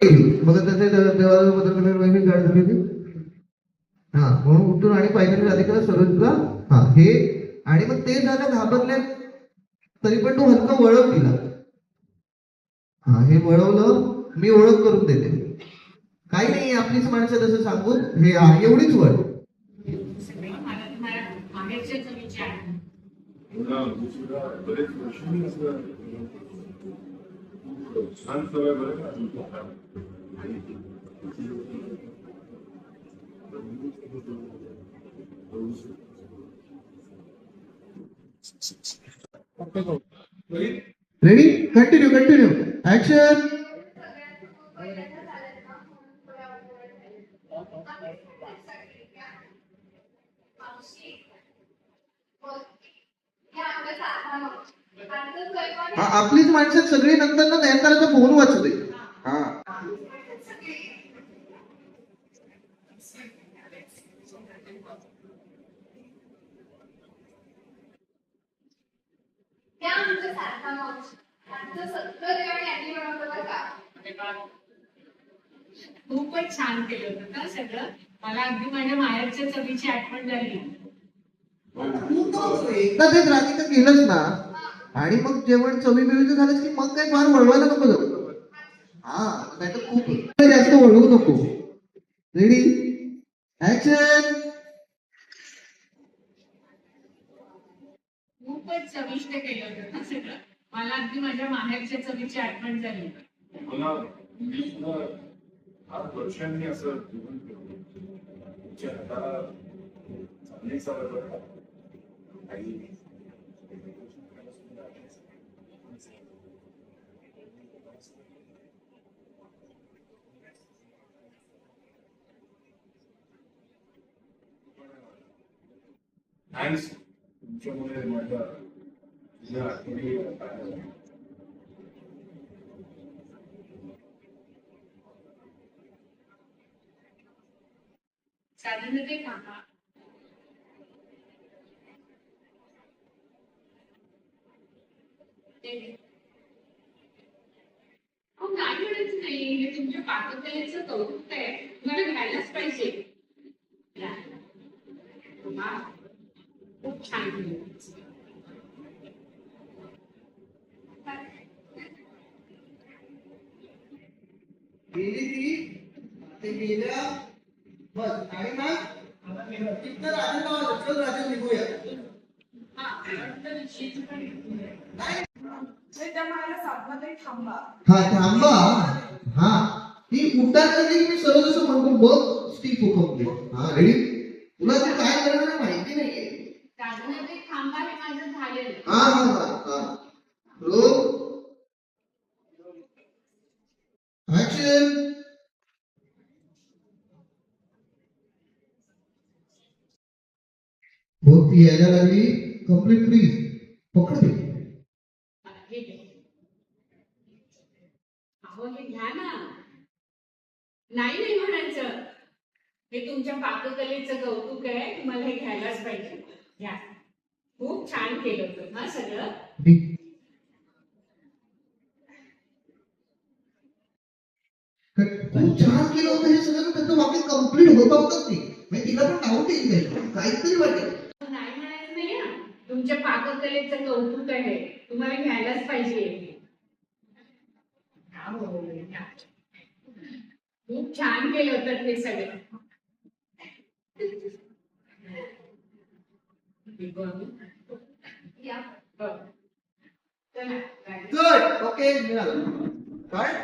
मग त्याचे देवाला बदल वहिनी गाडी झाली ती हा म्हणून उठून आणि पायदळी राधिका सरोजला. हा हे. आणि मग ते झालं घाबरले. तरी पण तू हलका वळव दिला. हा हे वळवलं. मी ओळख करून देते. काही नाही आपलीच माणसं तसं सांगून हे एवढीच वळ. बरेच वर्षांनी असं छान सवय बरं का रेडी कंटिन्यू कंटिन्यू ऍक्शन हा आपलीच माणसं सगळी नंतर ना नयनताराचा फोन वाचते हा. त्या आमच्या सारखा मावशी आमचं सगळं जेवण यांनी बनवलं बरं का? अरे वा. खूपच छान केलं होतं का सगळं. मला अगदी माझ्या माहेरच्या चवीची आठवण झाली. एकदा ते राधिका केलंच ना आणि मग जेवण चवी बिवीचं झालंच की मग काही फार वळवायला नको जाऊ. हा नाही तर खूप जास्त वळवू नको. रेडी ऍक्शन खूपच चविष्ट केलं होतं का सगळं. मला अगदी माझ्या माहेरच्या चवीची आठवण झाली. मला मी सुद्धा आठ वर्षांनी असं जीवन केलं तुमच्या हाताला चांगली सवय बरं का आणि थँक्स तुमच्यामुळे माझ्या जुन्या आठवणी साधारण ते ते अहो, काय नाही हे तुमच्या पाककलेचं कौतुक आहे. तुम्हाला घ्यायलाच पाहिजे या. वा. खूप छान केलं. गेली ती ते गेल्या बस. आणि मग तिथनं राजा नाव चल राजा निघूया. हा, थांबा. हा ती की मी सर्व जसं म्हणतो बघ ती फुकवते हा रेडी तुला ते काय करणार माहिती नाहीये. हे हा हा हा हा रोल ऍक्शन हो ती यायला लागली. कंप्लीट फ्रीज पकडते हे हे घ्या ना. नाही नाही म्हणायचं. हे तुमच्या पाककलेचं कौतुक आहे. तुम्हाला हे घ्यायलाच पाहिजे. घ्या. खूप छान केलं होतं. हा सगळं. खूप छान केलं होतं हे सगळं. त्याचं वाक्य कंप्लीट होत होतं ती. म्हणजे तिला पण डाऊट येईल. काहीतरी वाटेल नाही म्हणायचं नाही हा. तुमच्या पाककलेचं कौतुक आहे. तुम्हाला घ्यायलाच पाहिजे. घ्या हो. खूप छान केलं होतं हे सगळं. ओके काय?